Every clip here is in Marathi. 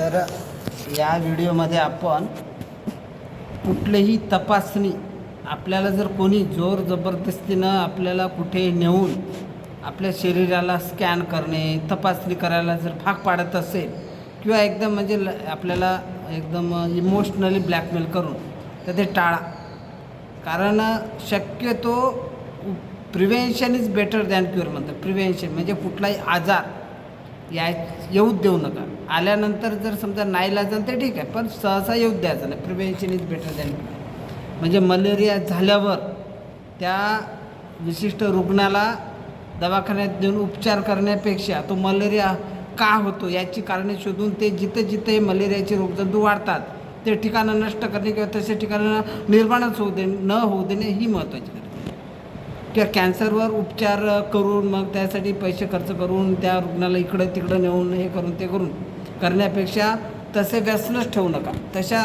तर या व्हिडिओमध्ये आपण कुठलीही तपासणी आपल्याला जर कोणी जोर जबरदस्तीनं आपल्याला कुठे नेऊन आपल्या शरीराला स्कॅन करणे तपासणी करायला जर भाग पाडत असेल किंवा एकदम म्हणजे ल आपल्याला एकदम इमोशनली ब्लॅकमेल करून तर ते टाळा. कारण शक्यतो prevention is better than cure म्हणतात. प्रिव्हेन्शन म्हणजे कुठलाही आजार या येऊच देऊ नका. आल्यानंतर जर समजा नाही लागलं तर ठीक आहे पण सहसा येऊ द्यायचं नाही प्रिव्हेन्शन इज बेटर दॅन म्हणजे मलेरिया झाल्यावर त्या विशिष्ट रुग्णाला दवाखान्यात देऊन उपचार करण्यापेक्षा तो मलेरिया का होतो याची कारणे शोधून ते जिथं जिथे मलेरियाचे रोगजंतू वाढतात ते ठिकाणं नष्ट करणे किंवा तसे ठिकाणं निर्माणच होऊ दे न होऊ देणे ही महत्त्वाची गरज आहे. किंवा कॅन्सरवर उपचार करून मग त्यासाठी पैसे खर्च करून त्या रुग्णाला इकडं तिकडं नेऊन हे करून ते करून करण्यापेक्षा तसे व्यसनच ठेवू नका. तशा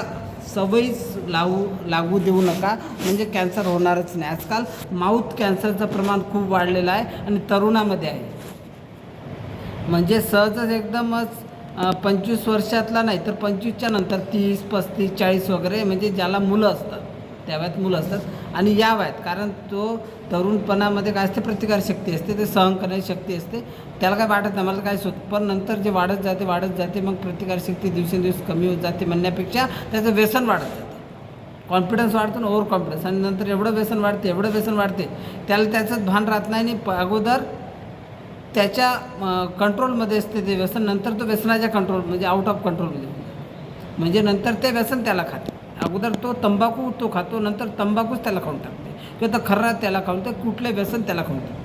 सवयीच लावू लागू देऊ नका. म्हणजे कॅन्सर होणारच नाही. आजकाल माऊथ कॅन्सरचं प्रमाण खूप वाढलेलं आहे आणि तरुणामध्ये आहे. म्हणजे सहजच एकदमच पंचवीस वर्षातला नाही तर पंचवीसच्या नंतर तीस पस्तीस चाळीस वगैरे म्हणजे ज्याला मुलं असतात. त्या वयात मुलं असतात. आणि या वयात कारण तो तरुणपणामध्ये काय असते प्रतिकारशक्ती असते ते सहन करण्याची शक्ती असते. त्याला काय वाटत नाही मला काय होत पण नंतर जे वाढत जाते वाढत जाते मग प्रतिकारशक्ती दिवसेंदिवस कमी होत जाते म्हणण्यापेक्षा त्याचं व्यसन वाढत जाते. कॉन्फिडन्स वाढतो ना ओव्हर कॉन्फिडन्स आणि नंतर एवढं व्यसन वाढते एवढं व्यसन वाढते त्याला त्याचं भान राहत नाही. आणि अगोदर त्याच्या कंट्रोलमध्ये असते ते व्यसन. नंतर तो व्यसनाच्या कंट्रोल म्हणजे आउट ऑफ कंट्रोलमध्ये म्हणजे नंतर ते व्यसन त्याला खाते. अगोदर तो तंबाखू तो खातो नंतर तंबाखूच त्याला खाऊन टाकते. किंवा तर खर्रा त्याला खाऊन तर कुठले व्यसन त्याला खाऊन टाकते.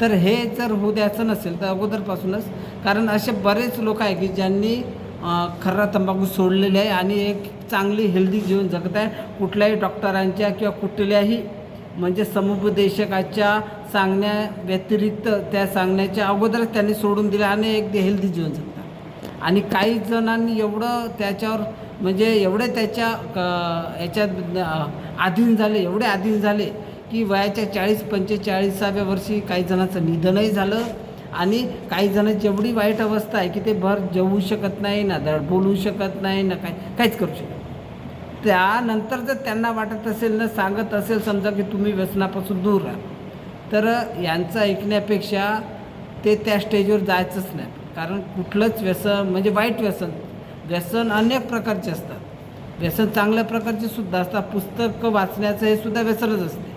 तर हे जर होऊ द्यायचं नसेल तर अगोदरपासूनच कारण असे बरेच लोक आहे की ज्यांनी खर्रा तंबाखू सोडलेले आहे आणि एक चांगली हेल्दी जीवन जगत आहे. कुठल्याही डॉक्टरांच्या किंवा कुठल्याही म्हणजे समुपदेशकाच्या सांगण्या व्यतिरिक्त त्या सांगण्याच्या अगोदरच त्यांनी सोडून दिलं आणि एक हेल्दी जीवन जगतात. आणि काही जणांनी एवढं त्याच्यावर म्हणजे एवढे त्याच्या क- याच्यात आधीन अधीन झाले एवढे आधीन झाले की वयाच्या चाळीस पंचेचाळीसाव्या वर्षी काही जणांचं निधनही झालं आणि काही जण जेवढी वाईट अवस्था आहे की ते भर जेवू शकत नाही ना धड बोलू शकत नाही ना काय काहीच करू शकत त्यानंतर जर त्यांना वाटत असेल ना सांगत असेल समजा की तुम्ही व्यसनापासून दूर राहा तर यांचं ऐकण्यापेक्षा ते त्या स्टेजवर जायचंच नाही. कारण कुठलंच व्यसन म्हणजे वाईट व्यसन व्यसन अनेक प्रकारचे असतात. व्यसन चांगल्या प्रकारचे सुद्धा असतात. पुस्तकं वाचण्याचं हे सुद्धा व्यसनच असते.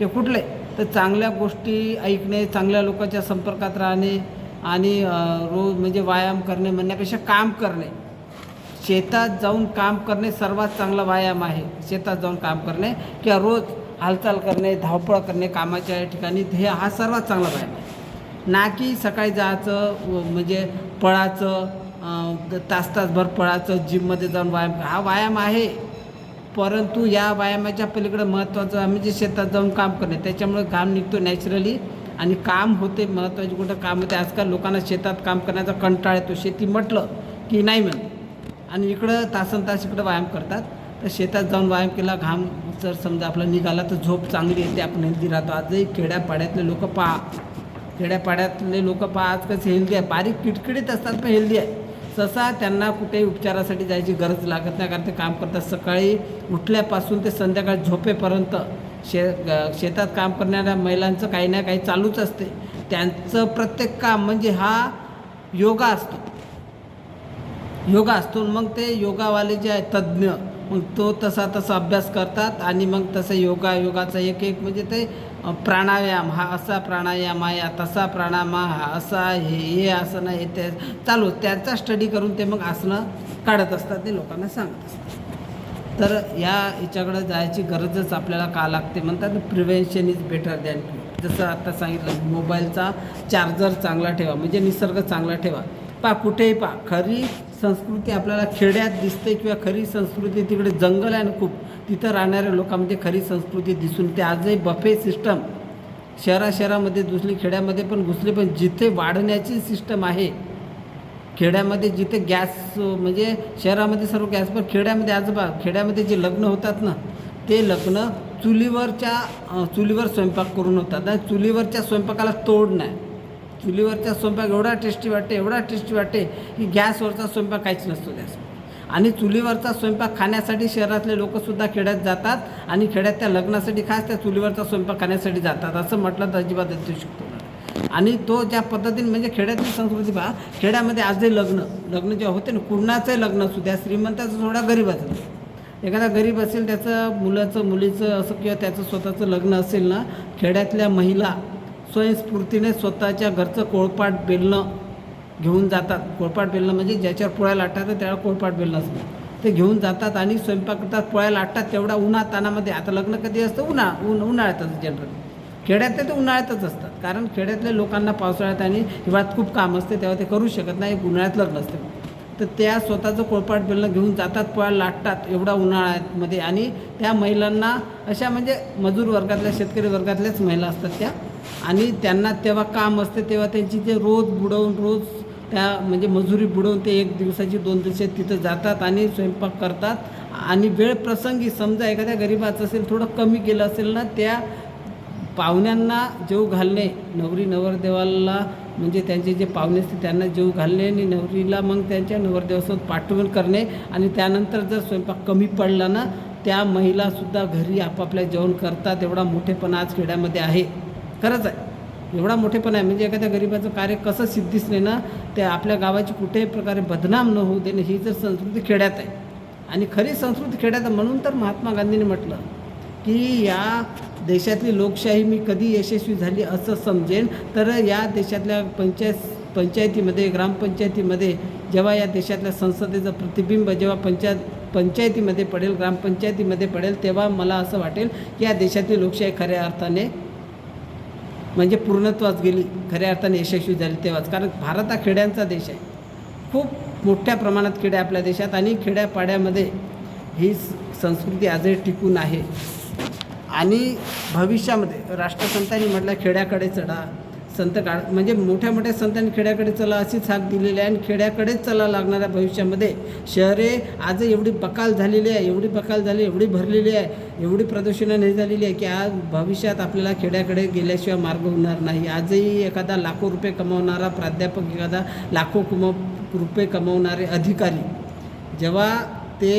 ते कुठले? तर चांगल्या गोष्टी ऐकणे चांगल्या लोकांच्या संपर्कात राहणे आणि रोज म्हणजे व्यायाम करणे म्हणण्यापेक्षा काम करणे. शेतात जाऊन काम करणे सर्वात चांगला व्यायाम आहे. शेतात जाऊन काम करणे किंवा रोज हालचाल करणे धावपळ करणे कामाच्या ठिकाणी हे हा सर्वात चांगला व्यायाम आहे. ना की सकाळी जायचं व म्हणजे पळाचं तास तासभर पळायचं जिममध्ये जाऊन व्यायाम हा व्यायाम आहे. परंतु या व्यायामाच्या पलीकडे महत्त्वाचं म्हणजे शेतात जाऊन काम करणे त्याच्यामुळे घाम निघतो नॅचरली आणि काम होते महत्त्वाची कुठं काम होते. आजकाल लोकांना शेतात काम करण्याचा कंटाळ येतो. शेती म्हटलं की नाही म्हणते आणि इकडं तासन तास इकडं व्यायाम करतात. तर शेतात जाऊन व्यायाम केला घाम जर समजा आपला निघाला तर झोप चांगली येते. आपण हेल्दी राहतो. आजही खेड्यापाड्यातले लोक पहा. खेड्यापाड्यातले लोक पहा. आज हेल्दी आहे. बारीक किटकिडीत असतात पण हेल्दी आहे. सहसा त्यांना कुठेही उपचारासाठी जायची गरज लागत नाही कारण ते काम करतात सकाळी उठल्यापासून ते संध्याकाळी झोपेपर्यंत. शे शेतात काम करणाऱ्या महिलांचं काही ना काही चालूच असते. त्यांचं प्रत्येक काम म्हणजे हा योगा असतो. योगा असतो मग ते योगावाले जे आहेत तज्ज्ञ मग तो तसा तसा अभ्यास करतात आणि मग तसं योगा योगाचा एक एक म्हणजे ते प्राणायाम हा असा प्राणायाम आहे तसा प्राणायाम हा असा हे हे आसनं हे ते चालू. त्याचा स्टडी करून ते मग आसनं काढत असतात ते लोकांना सांगत असतात. तर या याच्याकडं जायची गरजच आपल्याला का लागते? म्हणतात प्रिव्हेन्शन इज बेटर दॅन जसं आता सांगितलं मोबाईलचा चार्जर चांगला ठेवा म्हणजे निसर्ग चांगला ठेवा. पा कुठेही पा खरी संस्कृती आपल्याला खेड्यात दिसते किंवा खरी संस्कृती तिकडे जंगल आहे ना खूप तिथं राहणाऱ्या लोकांमध्ये खरी संस्कृती दिसून ते आजही बफे सिस्टम शहरा शहरामध्ये दुसरी खेड्यामध्ये पण घुसले पण जिथे वाढण्याची सिस्टम आहे खेड्यामध्ये जिथे गॅस म्हणजे शहरामध्ये सर्व गॅस पण खेड्यामध्ये आजोबा खेड्यामध्ये जे लग्न होतात ना ते लग्न चुलीवरच्या चुलीवर स्वयंपाक करून होतात. आणि चुलीवरच्या स्वयंपाकाला तोड नाही. चुलीवरचा स्वयंपाक एवढा टेस्टी वाटते एवढा टेस्टी वाटते की गॅसवरचा स्वयंपाक काहीच नसतो गॅस आणि चुलीवरचा स्वयंपाक खाण्यासाठी शहरातले लोकसुद्धा खेड्यात जातात आणि खेड्यात त्या लग्नासाठी खास त्या चुलीवरचा स्वयंपाक खाण्यासाठी जातात असं म्हटलं तर अजिबात देऊ शकतो आणि तो ज्या पद्धतीने म्हणजे खेड्यातली संस्कृती पहा खेड्यामध्ये आजही लग्न लग्न जे होते ना कुणाचंही लग्न असू द्या श्रीमंताचं थोडा गरीबाचं एखादा गरीब असेल त्याचं मुलाचं मुलीचं असं किंवा त्याचं स्वतःचं लग्न असेल ना खेड्यातल्या महिला स्वयंस्फूर्तीने स्वतःच्या घरचं कोळपाट बेलणं घेऊन जातात. कोळपाट बेलणं म्हणजे ज्याच्यावर पोळ्या लाटतात त्याला कोळपाट बेलणं असतं. ते घेऊन जातात आणि स्वयंपाक करतात पोळ्या लाटतात तेवढा उन्हा तानामध्ये आता लग्न कधी असतं? उन्हा उन उन्हाळ्यातच जनरली खेड्यातले ते उन्हाळ्यातच असतात. कारण खेड्यातल्या लोकांना पावसाळ्यात आणि हिवाळ्यात खूप काम असते तेव्हा ते करू शकत नाही. उन्हाळ्यात लग्न असते. तर त्या स्वतःचं कोळपाट बेलणं घेऊन जातात पोळ्या लाटतात एवढा उन्हाळ्यामध्ये. आणि त्या महिलांना अशा म्हणजे मजूर वर्गातल्या शेतकरी वर्गातल्याच महिला असतात त्या. आणि त्यांना तेव्हा काम असते तेव्हा त्यांची ते रोज बुडवून रोज त्या म्हणजे मजुरी बुडवून ते एक दिवसाची दोन दिवसात तिथं जातात आणि स्वयंपाक करतात. आणि वेळ प्रसंगी समजा एखाद्या गरीबाचं असेल थोडं कमी केलं असेल ना त्या पाहुण्यांना जेव घालणे नवरी नवरदेवाला म्हणजे त्यांचे जे पाहुणे असते त्यांना जेव घालणे आणि नवरीला मग त्यांच्या नवरदेवासोबत पाठवण करणे. आणि त्यानंतर जर स्वयंपाक कमी पडला ना त्या महिलासुद्धा घरी आपापल्या जेवण करतात. एवढा मोठेपणा आज खेड्यामध्ये आहे. खरंच आहे. एवढा मोठेपणा आहे. म्हणजे एखाद्या गरिबाचं कार्य कसं सिद्धीस नेणं ना ते आपल्या गावाची कुठेही प्रकारे बदनाम न होऊ देणं ही जर संस्कृती खेड्यात आहे. आणि खरी संस्कृती खेड्यात आहे म्हणून तर महात्मा गांधींनी म्हटलं की या देशातली लोकशाही मी कधी यशस्वी झाली असं समजेन. तर या देशातल्या पंचायत पंचायतीमध्ये ग्रामपंचायतीमध्ये जेव्हा या देशातल्या संसदेचं प्रतिबिंब जेव्हा पंचायत पंचायतीमध्ये पडेल ग्रामपंचायतीमध्ये पडेल तेव्हा मला असं वाटेल की या देशातली लोकशाही खऱ्या अर्थाने म्हणजे पूर्णत्वास गेली खऱ्या अर्थाने यशस्वी झाली तेव्हाच. कारण भारत हा खेड्यांचा देश आहे. खूप मोठ्या प्रमाणात खेडे आपल्या देशात आणि खेड्यापाड्यामध्ये ही संस्कृती आजही टिकून आहे. आणि भविष्यामध्ये राष्ट्रसंतांनी म्हटलं खेड्याकडे चढा. संत काळ म्हणजे मोठ्या मोठ्या संतांनी खेड्याकडे चला अशीच हाक दिलेली आहे आणि खेड्याकडेच चला लागणाऱ्या भविष्यामध्ये शहरे आज एवढी बकाल झालेली आहे एवढी बकाल झाली एवढी भरलेली आहे एवढी प्रदूषणं नाही झालेली आहे की आज भविष्यात आपल्याला खेड्याकडे गेल्याशिवाय मार्ग होणार नाही. आजही एखादा लाखो रुपये कमावणारा प्राध्यापक एखादा लाखो कुम रुपये कमावणारे अधिकारी जेव्हा ते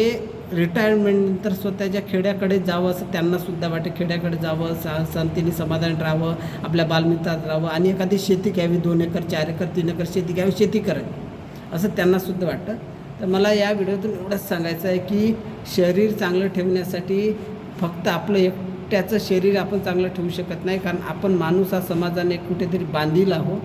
रिटायरमेंटनंतर स्वतःच्या खेड्याकडे जावं असं त्यांनासुद्धा वाटतं. खेड्याकडे जावं सा शांतीने समाधान राहावं आपल्या बालमित्रात राहावं आणि एखादी शेती घ्यावी दोन एकर चार एकर तीन एकर शेती घ्यावी शेती करावी असं त्यांनासुद्धा वाटतं. तर मला या व्हिडिओतून एवढंच सांगायचं आहे की शरीर चांगलं ठेवण्यासाठी फक्त आपलं एकट्याचं शरीर आपण चांगलं ठेवू शकत नाही कारण आपण माणूस हा समाजाने कुठेतरी बांधील आहो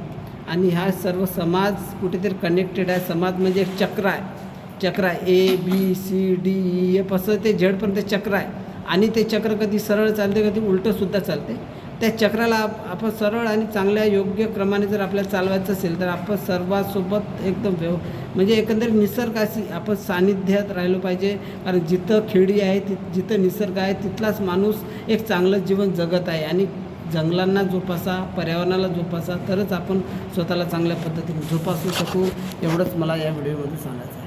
आणि हा सर्व समाज कुठेतरी कनेक्टेड आहे. समाज म्हणजे एक चक्र आहे. चक्र आहे. A B C D E F असं ते झेडपर्यंत चक्र आहे. आणि ते चक्र कधी सरळ चालते कधी उलटंसुद्धा चालते. त्या चक्राला आप- आपण सरळ आणि चांगल्या योग्य क्रमाने जर आपल्याला चालवायचं असेल तर आपण सर्वांसोबत एकदम व्यव म्हणजे एकंदरीत निसर्गाशी आपण सानिध्यात राहिलो पाहिजे. कारण जिथं खेडी आहे ति जिथं निसर्ग आहे तिथलाच माणूस एक चांगलं जीवन जगत आहे. आणि जंगलांना जोपासा पर्यावरणाला जोपासा तरच आपण स्वतःला चांगल्या पद्धतीने जोपासू शकू. एवढंच मला या व्हिडिओमध्ये सांगायचं आहे.